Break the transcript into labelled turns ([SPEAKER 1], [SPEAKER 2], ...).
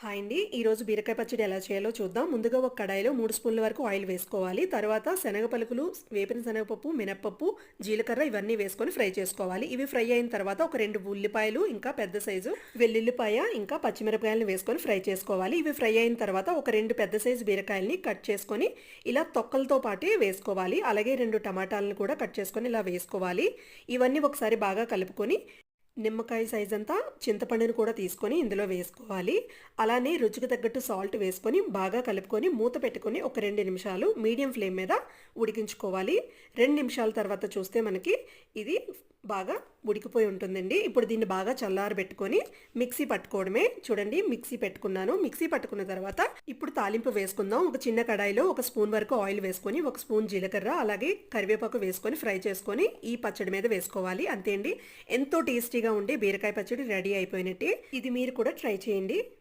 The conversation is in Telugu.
[SPEAKER 1] హాయ్ అండి. ఈరోజు బీరకాయ పచ్చడి ఎలా చేయాలో చూద్దాం. ముందుగా ఒక కడాయిలో మూడు స్పూన్ల వరకు ఆయిల్ వేసుకోవాలి. తర్వాత శనగ పలుకులు వేపిన శనగపప్పు మినప్పప్పు జీలకర్ర ఇవన్నీ వేసుకొని ఫ్రై చేసుకోవాలి. ఇవి ఫ్రై అయిన తర్వాత ఒక రెండు ఉల్లిపాయలు ఇంకా పెద్ద సైజు వెల్లుల్లిపాయ ఇంకా పచ్చిమిరపకాయలను వేసుకొని ఫ్రై చేసుకోవాలి. ఇవి ఫ్రై అయిన తర్వాత ఒక రెండు పెద్ద సైజు బీరకాయల్ని కట్ చేసుకొని ఇలా తొక్కలతో పాటే వేసుకోవాలి. అలాగే రెండు టమాటాలను కూడా కట్ చేసుకొని ఇలా వేసుకోవాలి. ఇవన్నీ ఒకసారి బాగా కలుపుకొని నిమ్మకాయ సైజ్ అంతా చింతపండుని కూడా తీసుకొని ఇందులో వేసుకోవాలి. అలానే రుచికి తగ్గట్టు సాల్ట్ వేసుకొని బాగా కలుపుకొని మూత పెట్టుకొని ఒక రెండు నిమిషాలు మీడియం ఫ్లేమ్ మీద ఉడికించుకోవాలి. రెండు నిమిషాల తర్వాత చూస్తే మనకి ఇది బాగా ఉడికిపోయి ఉంటుందండి. ఇప్పుడు దీన్ని బాగా చల్లారబెట్టుకొని మిక్సీ పట్టుకోవడమే. చూడండి మిక్సీ పెట్టుకున్నాను. మిక్సీ పట్టుకున్న తర్వాత ఇప్పుడు తాలింపు వేసుకుందాం. ఒక చిన్న కడాయిలో ఒక స్పూన్ వరకు ఆయిల్ వేసుకొని ఒక స్పూన్ జీలకర్ర అలాగే కరివేపాకు వేసుకొని ఫ్రై చేసుకొని ఈ పచ్చడి మీద వేసుకోవాలి. అంతే అండి. ఎంతో టేస్టీగా ఉండే బీరకాయ పచ్చడి రెడీ అయిపోయినట్టే. ఇది మీరు కూడా ట్రై చేయండి.